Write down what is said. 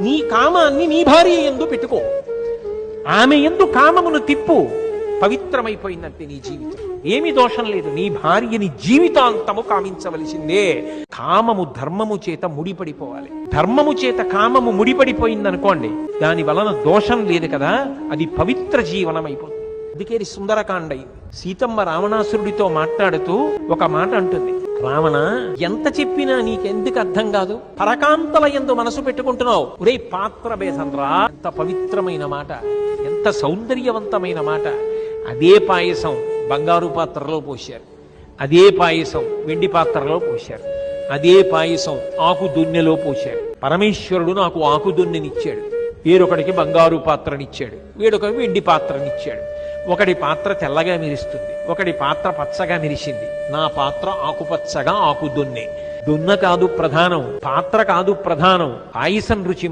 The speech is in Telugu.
నీ కామాన్ని నీ భార్య ఎందు పెట్టుకో. ఆమె ఎందు కామమును తిప్పు. పవిత్రమైపోయిందంటే నీ జీవితం. ఏమి దోషం లేదు. నీ భార్యని జీవితాంతము కామించవలసిందే. కామము ధర్మము చేత ముడిపడిపోవాలి. ధర్మము చేత కామము ముడిపడిపోయిందనుకోండి దాని వలన దోషం లేదు కదా అది పవిత్ర జీవనం అయిపోతుంది అందుకే సుందరకాండ సీతమ్మ రావణాసురుడితో మాట్లాడుతూ ఒక మాట అంటుంది. రావణ ఎంత చెప్పినా నీకెందుకు అర్థం కాదు? పరకాంతల ఎందు మనసు పెట్టుకుంటున్నావు. ఒరే పాత్ర బేసంద్రా ఎంత పవిత్రమైన మాట. ఎంత సౌందర్యవంతమైన మాట. అదే పాయసం బంగారు పాత్రలో పోశారు. అదే పాయసం వెండి పాత్రలో పోశారు. అదే పాయసం ఆకు దున్నెలో పోశారు. పరమేశ్వరుడు నాకు ఆకు దున్నెనిచ్చాడు. వేరొకడికి బంగారు పాత్రనిచ్చాడు. వేరొకరికి వెండి పాత్రనిచ్చాడు. ఒకటి పాత్ర తెల్లగా మెరుస్తుంది ఒకటి పాత్ర పచ్చగా మెరిసింది. నా పాత్ర ఆకుపచ్చగా ఆకు దున్నే దున్న కాదు ప్రధానం పాత్ర కాదు ప్రధానం. పాయసం రుచి